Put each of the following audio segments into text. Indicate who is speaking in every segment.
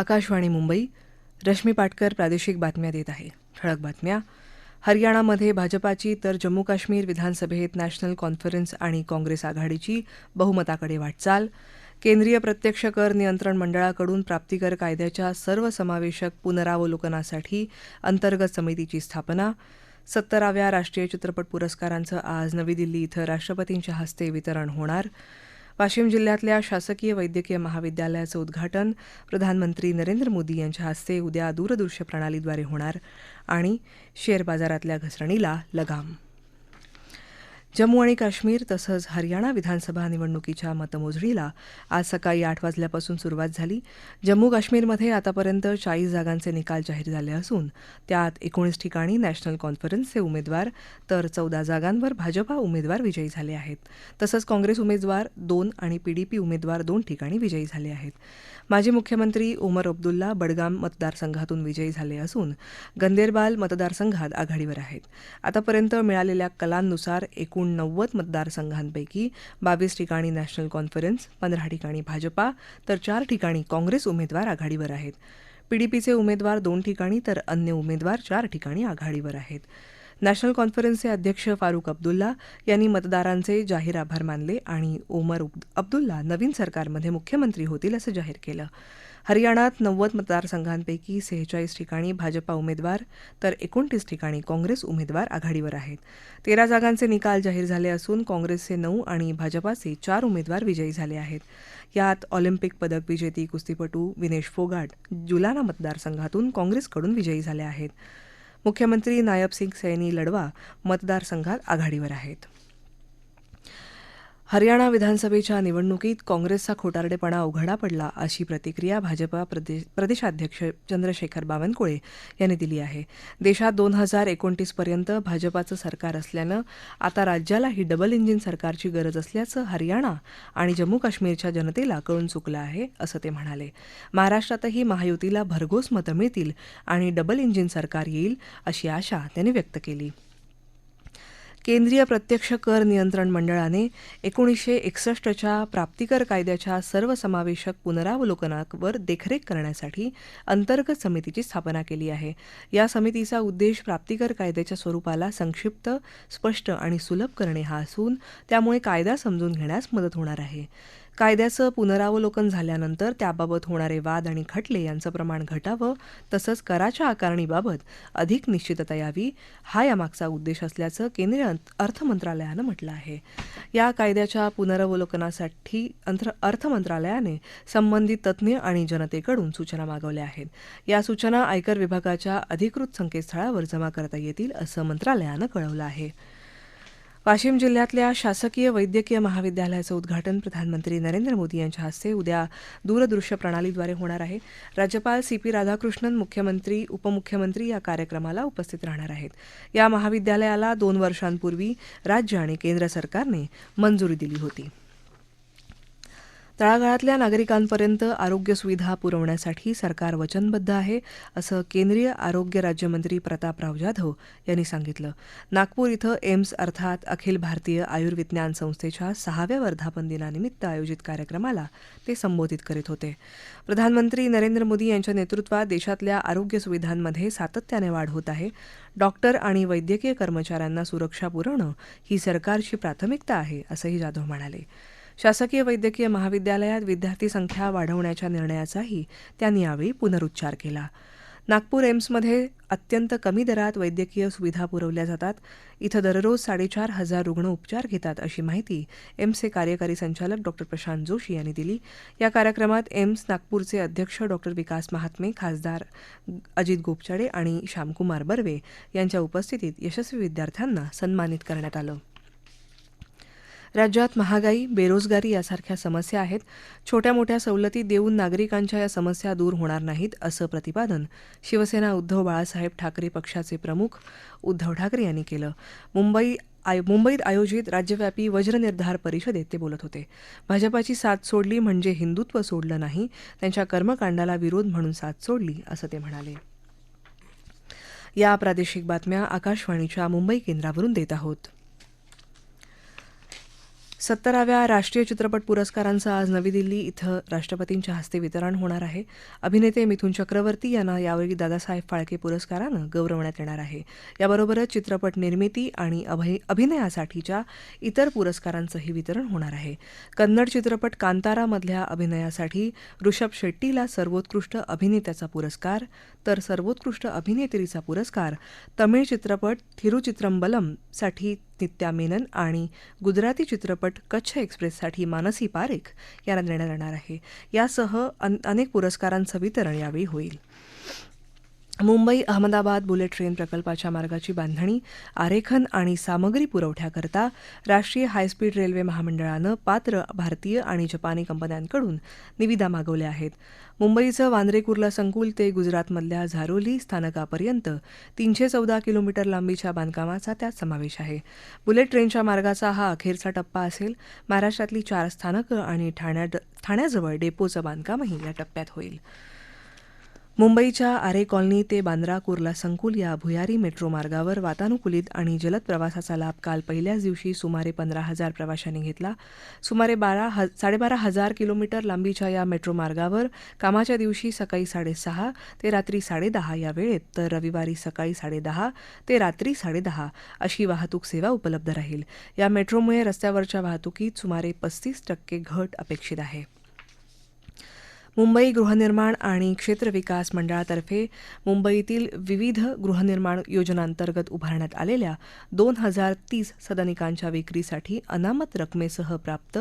Speaker 1: आकाशवाणी मुंबई रश्मी पाटकर प्रादेशिक बातम्या देत आहे ठळक बातम्या हरियाणामध्ये भाजपाची तर जम्मू काश्मीर विधानसभेत नॅशनल कॉन्फरन्स आणि काँग्रेस आघाडीची बहुमताकडे वाटचाल केंद्रीय प्रत्यक्ष कर नियंत्रण मंडळाकडून प्राप्तिकर कायद्याच्या सर्वसमावेशक पुनरावलोकनासाठी अंतर्गत समितीची स्थापना सत्तराव्या राष्ट्रीय चित्रपट पुरस्कारांचं आज नवी दिल्ली इथं राष्ट्रपतींच्या हस्ते वितरण होणार वाशिम जिल्ह्यातल्या शासकीय वैद्यकीय महाविद्यालयाचं उद्घाटन प्रधानमंत्री नरेंद्र मोदी यांच्या हस्ते उद्या दूरदृश्य प्रणालीद्वारे होणार आणि शेअर बाजारातल्या घसरणीला लगाम जम्मू आणि काश्मीर तसंच हरियाणा विधानसभा निवडणुकीच्या मतमोजणीला आज सकाळी आठ वाजल्यापासून सुरुवात झाली जम्मू काश्मीरमध्ये आतापर्यंत चाळीस जागांचे निकाल जाहीर झाले असून त्यात एकोणीस ठिकाणी नॅशनल कॉन्फरन्सचे उमेदवार तर चौदा जागांवर भाजपा उमेदवार विजयी झाले आहेत तसंच काँग्रेस उमेदवार दोन आणि पीडीपी उमेदवार दोन ठिकाणी विजयी झाले आहेत माजी मुख्यमंत्री ओमर अब्दुल्ला बडगाम मतदारसंघातून विजयी झाले असून गंदेरबाल मतदारसंघात आघाडीवर आहेत आतापर्यंत मिळालेल्या कलांनुसार एकूण एकूण नव्वद मतदारसंघांपैकी बावीस ठिकाणी नॅशनल कॉन्फरन्स पंधरा ठिकाणी भाजपा तर चार ठिकाणी काँग्रेस उमेदवार आघाडीवर आहेत पीडीपीचे उमेदवार दोन ठिकाणी तर अन्य उमेदवार चार ठिकाणी आघाडीवर आहेत नॅशनल कॉन्फरन्सचे अध्यक्ष फारूक अब्दुल्ला यांनी मतदारांचे जाहीर आभार मानले आणि ओमर अब्दुल्ला नवीन सरकारमध्ये मुख्यमंत्री होतील असं जाहीर केलं हरियाणात नव्वद मतदारसंघांपैकी सेहेचाळीस ठिकाणी भाजपा उमेदवार तर एकोणतीस ठिकाणी काँग्रेस उमेदवार आघाडीवर आहेत तेरा जागांचे निकाल जाहीर झाले असून काँग्रेसचे नऊ आणि भाजपाचे चार उमेदवार विजयी झाले आहेत यात ऑलिम्पिक पदक विजेती कुस्तीपटू विनेश फोगाट जुलाना मतदारसंघातून काँग्रेसकडून विजयी झाले आहेत मुख्यमंत्री नायब सिंग सैनी लढवा मतदारसंघात आघाडीवर आहेत हरियाणा विधानसभेच्या निवडणुकीत काँग्रेसचा खोटारडेपणा उघडा पडला अशी प्रतिक्रिया भाजपा प्रदेशाध्यक्ष चंद्रशेखर बावनकुळे यांनी दिली आहे देशात दोन हजार एकोणतीसपर्यंत भाजपाचं सरकार असल्यानं आता राज्याला ही डबल इंजिन सरकारची गरज असल्याचं हरियाणा आणि जम्मू काश्मीरच्या जनतेला कळून चुकलं आहे असं ते म्हणाले महाराष्ट्रातही महायुतीला भरघोस मतं मिळतील आणि डबल इंजिन सरकार येईल अशी आशा त्यांनी व्यक्त केली केंद्रीय प्रत्यक्ष कर नियंत्रण मंडळाने एकोणीसशे एकसष्टच्या प्राप्तिकर कायद्याच्या सर्वसमावेशक पुनरावलोकनावर देखरेख करण्यासाठी अंतर्गत समितीची स्थापना केली आहे या समितीचा उद्देश प्राप्तिकर कायद्याच्या स्वरूपाला संक्षिप्त स्पष्ट आणि सुलभ करणे हा असून त्यामुळे कायदा समजून घेण्यास मदत होणार आहे कायद्याचं पुनरावलोकन झाल्यानंतर त्याबाबत होणारे वाद आणि खटले यांचं प्रमाण घटावं तसंच कराच्या आकारणीबाबत अधिक निश्चितता यावी हा यामागचा उद्देश असल्याचं केंद्रीय अर्थ मंत्रालयानं म्हटलं आहे या कायद्याच्या पुनरावलोकनासाठी अर्थमंत्रालयाने संबंधित तज्ज्ञ आणि जनतेकडून सूचना मागवल्या आहेत या सूचना आयकर विभागाच्या अधिकृत संकेतस्थळावर जमा करता येतील असं मंत्रालयानं कळवलं आहे वाशिम जिल्ह्यातल्या शासकीय वैद्यकीय महाविद्यालयाचं उद्घाटन प्रधानमंत्री नरेंद्र मोदी यांच्या हस्ते उद्या दूरदृश्य प्रणालीद्वारे होणार आहे राज्यपाल सी पी राधाकृष्णन मुख्यमंत्री उपमुख्यमंत्री या कार्यक्रमाला उपस्थित राहणार आहेत या महाविद्यालयाला दोन वर्षांपूर्वी राज्य आणि केंद्र सरकारने मंजुरी दिली होती तळागाळातल्या नागरिकांपर्यंत आरोग्य सुविधा पुरवण्यासाठी सरकार वचनबद्ध आहे असं केंद्रीय आरोग्य राज्यमंत्री प्रतापराव जाधव यांनी सांगितलं नागपूर इथं एम्स अर्थात अखिल भारतीय आयुर्विज्ञान संस्थेच्या सहाव्या वर्धापन दिनानिमित्त आयोजित कार्यक्रमाला ते संबोधित करीत होते प्रधानमंत्री नरेंद्र मोदी यांच्या नेतृत्वात देशातल्या आरोग्य सुविधांमध्ये सातत्याने वाढ होत आहे डॉक्टर आणि वैद्यकीय कर्मचाऱ्यांना सुरक्षा पुरवणं ही सरकारची प्राथमिकता आहे असंही जाधव म्हणाले शासकीय वैद्यकीय महाविद्यालयात विद्यार्थी संख्या वाढवण्याच्या निर्णयाचाही त्यांनी यावेळी पुनरुच्चार केला नागपूर एम्समध्ये अत्यंत कमी दरात वैद्यकीय सुविधा पुरवल्या जातात इथं दररोज साडेचार हजार रुग्ण उपचार घेतात अशी माहिती एम्सचे कार्यकारी संचालक डॉ प्रशांत जोशी यांनी दिली या कार्यक्रमात एम्स नागपूरचे अध्यक्ष डॉ विकास महात्मे खासदार अजित गोपचडे आणि श्यामकुमार बर्वे यांच्या उपस्थितीत यशस्वी विद्यार्थ्यांना सन्मानित करण्यात आलं राज्यात महागाई बेरोजगारी यासारख्या समस्या आहेत छोट्या मोठ्या सवलती देऊन नागरिकांच्या या समस्या दूर होणार नाहीत असं प्रतिपादन शिवसेना उद्धव बाळासाहेब ठाकरे पक्षाचे प्रमुख उद्धव ठाकरे यांनी केलं मुंबई आय मुंबईत आयोजित राज्यव्यापी वज्रनिर्धार परिषदेत ते बोलत होते भाजपाची साथ सोडली म्हणजे हिंदुत्व सोडलं नाही त्यांच्या कर्मकांडाला विरोध म्हणून साथ सोडली असं ते म्हणाले या प्रादेशिक बातम्या आकाशवाणीच्या मुंबई केंद्रावरून देत आहोत सत्तराव्या राष्ट्रीय चित्रपट पुरस्कारांचं आज नवी दिल्ली इथं राष्ट्रपतींच्या हस्ते वितरण होणार आहे अभिनेते मिथुन चक्रवर्ती यांना यावेळी दादासाहेब फाळके पुरस्कारानं गौरवण्यात येणार आहे याबरोबरच चित्रपट निर्मिती आणि अभय अभिनयासाठीच्या इतर पुरस्कारांचंही वितरण होणार आहे कन्नड चित्रपट कांतारामधल्या अभिनयासाठी ऋषभ शेट्टीला सर्वोत्कृष्ट अभिनेत्याचा पुरस्कार तर सर्वोत्कृष्ट अभिनेत्रीचा पुरस्कार तमिळ चित्रपट थिरुचित्रंबलमसाठी नित्या मेनन आणि गुजराती चित्रपट कच्छ एक्सप्रेससाठी मानसी पारेख यांना देण्यात येणार आहे यासह अनेक पुरस्कारांचं वितरण यावेळी होईल मुंबई अहमदाबाद बुलेट ट्रेन प्रकल्पाच्या मार्गाची बांधणी आरेखन आणि सामग्री पुरवठ्याकरता राष्ट्रीय हायस्पीड रेल्वे महामंडळानं पात्र भारतीय आणि जपानी कंपन्यांकडून निविदा मागवल्या आहेत मुंबईचं वांद्रे कुर्ला संकुल ते गुजरातमधल्या झारोली स्थानकापर्यंत तीनशे चौदा किलोमीटर लांबीच्या बांधकामाचा त्यात समावेश आहे बुलेट ट्रेनच्या मार्गाचा हा अखेरचा टप्पा असेल महाराष्ट्रातली चार स्थानकं आणि ठाण्याजवळ डेपोचं बांधकामही या टप्प्यात होईल मुंबईच्या आरे कॉलनी ते बांद्रा कुर्ला संकुल या भुयारी मेट्रो मार्गावर वातानुकूलित आणि जलद प्रवासाचा लाभ काल पहिल्याच दिवशी सुमारे पंधरा हजार प्रवाशांनी घेतला सुमारे बारा ह साडेबारा हजार किलोमीटर लांबीच्या या मेट्रो मार्गावर कामाच्या दिवशी सकाळी साडेसहा ते रात्री साडेदहा या वेळेत तर रविवारी सकाळी साडेदहा ते रात्री साडेदहा अशी वाहतूक सेवा उपलब्ध राहील या मेट्रोमुळे रस्त्यावरच्या वाहतुकीत सुमारे पस्तीस टक्के घट अपेक्षित आहे मुंबई गृहनिर्माण आणि क्षेत्र विकास मंडळातर्फे मुंबईतील विविध गृहनिर्माण योजनांतर्गत उभारण्यात आलेल्या दोन हजार तीस सदनिकांच्या विक्रीसाठी अनामत रकमेसह प्राप्त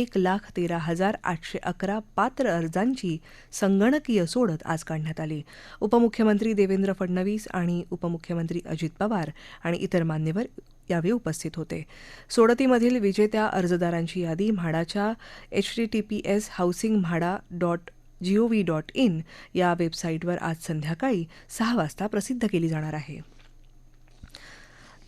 Speaker 1: एक लाख तेरा हजार आठशे अकरा पात्र अर्जांची संगणकीय सोडत आज काढण्यात आली उपमुख्यमंत्री देवेंद्र फडणवीस आणि उपमुख्यमंत्री अजित पवार आणि इतर मान्यवर यावेळी उपस्थित होते सोडतीमधील विजेत्या अर्जदारांची यादी म्हाडाच्या H T P S housing MHADA dot V dot in या वेबसाईटवर आज संध्याकाळी सहा वाजता प्रसिद्ध केली जाणार आहे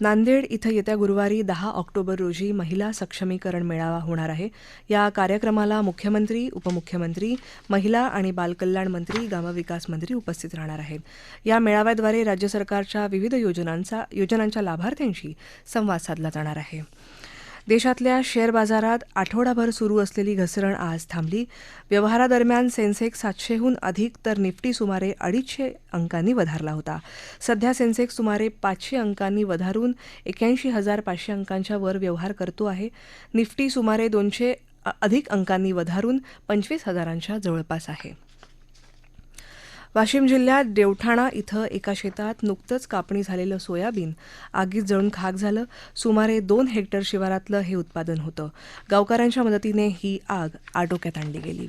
Speaker 1: नांदेड इथं येत्या गुरुवारी दहा ऑक्टोबर रोजी महिला सक्षमीकरण मेळावा होणार आहे या कार्यक्रमाला मुख्यमंत्री उपमुख्यमंत्री महिला आणि बालकल्याण मंत्री ग्रामविकास मंत्री उपस्थित राहणार आहेत या मेळाव्याद्वारे राज्य सरकारच्या विविध योजनांचा योजनांच्या लाभार्थ्यांशी संवाद साधला जाणार आहे देशातल्या शेअर बाजारात आठवडाभर सुरू असलेली घसरण आज थांबली व्यवहारादरम्यान सेन्सेक्स सातशेहून अधिक तर निफ्टी सुमारे अडीचशे अंकांनी वधारला होता सध्या सेन्सेक्स सुमारे पाचशे अंकांनी वधारून एक्याऐंशी हजार पाचशे अंकांच्या वर व्यवहार करतो आहे निफ्टी सुमारे दोनशे अधिक अंकांनी वधारून पंचवीस हजारांच्या जवळपास आहे वाशिम जिल्ह्यात देवठाणा इथं एका शेतात नुकतंच कापणी झालेलं सोयाबीन आगीत जळून खाक झालं सुमारे दोन हेक्टर शिवारातलं हे उत्पादन होतं गावकऱ्यांच्या मदतीने ही आग आटोक्यात आणली गेली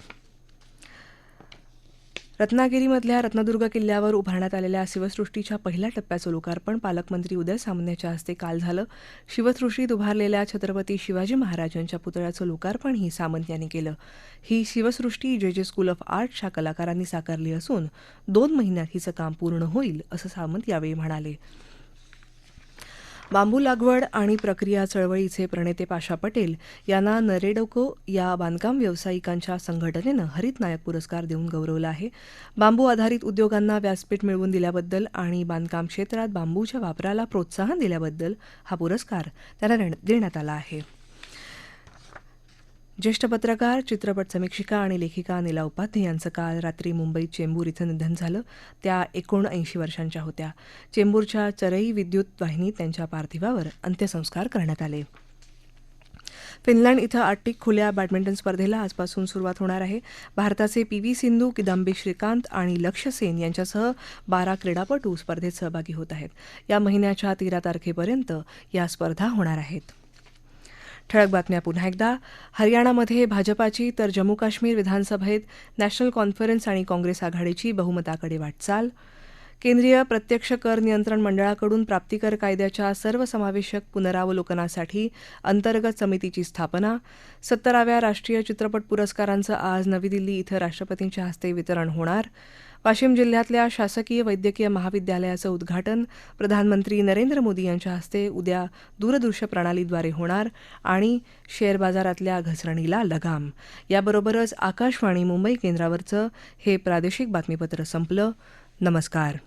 Speaker 1: रत्नागिरीमधल्या रत्नदुर्ग किल्ल्यावर उभारण्यात आलेल्या शिवसृष्टीच्या पहिल्या टप्प्याचं लोकार्पण पालकमंत्री उदय यांच्या हस्ते काल झालं शिवसृष्टीत उभारलेल्या छत्रपती शिवाजी महाराजांच्या पुतळ्याचं लोकार्पणही सामंत यांनी केलं ही शिवसृष्टी जे जे स्कूल ऑफ आर्टच्या कलाकारांनी साकारली असून दोन महिन्यात हिचं काम पूर्ण होईल असं सामंत यावेळी म्हणाले बांबू लागवड आणि प्रक्रिया चळवळीचे प्रणेते पाशा पटेल यांना नरेडोको या बांधकाम व्यावसायिकांच्या संघटनेनं हरित नायक पुरस्कार देऊन गौरवलं आहे बांबू आधारित उद्योगांना व्यासपीठ मिळवून दिल्याबद्दल आणि बांधकाम क्षेत्रात बांबूच्या वापराला प्रोत्साहन दिल्याबद्दल हा पुरस्कार त्यांना देण्यात आला आहे ज्येष्ठ पत्रकार चित्रपट समीक्षिका आणि लेखिका निला उपाध्ये यांचं काल रात्री मुंबईत चेंबूर इथं निधन झालं त्या एकोणऐंशी वर्षांच्या होत्या चेंबूरच्या चरई विद्युत वाहिनीत त्यांच्या पार्थिवावर अंत्यसंस्कार करण्यात आले फिनलँड इथं आर्टिक खुल्या बॅडमिंटन स्पर्धेला आजपासून सुरुवात होणार आहे भारताचे पी व्ही सिंधू किदांबी श्रीकांत आणि लक्ष्य सेन यांच्यासह बारा क्रीडापटू स्पर्धेत सहभागी होत आहेत या महिन्याच्या तेरा तारखेपर्यंत या स्पर्धा होणार आहेत ठळक बातम्या पुन्हा एकदा हरियाणामध्ये भाजपाची तर जम्मू काश्मीर विधानसभेत नॅशनल कॉन्फरन्स आणि काँग्रेस आघाडीची बहुमताकडे वाटचाल केंद्रीय प्रत्यक्ष कर नियंत्रण मंडळाकडून प्राप्तिकर कायद्याच्या सर्वसमावेशक पुनरावलोकनासाठी अंतर्गत समितीची स्थापना सत्तराव्या राष्ट्रीय चित्रपट पुरस्कारांचं आज नवी दिल्ली इथं राष्ट्रपतींच्या हस्ते वितरण होणार वाशिम जिल्ह्यातल्या शासकीय वैद्यकीय महाविद्यालयाचं उद्घाटन प्रधानमंत्री नरेंद्र मोदी यांच्या हस्ते उद्या दूरदृश्य प्रणालीद्वारे होणार आणि शेअर बाजारातल्या घसरणीला लगाम याबरोबरच आकाशवाणी मुंबई केंद्रावरचं हे प्रादेशिक बातमीपत्र संपलं नमस्कार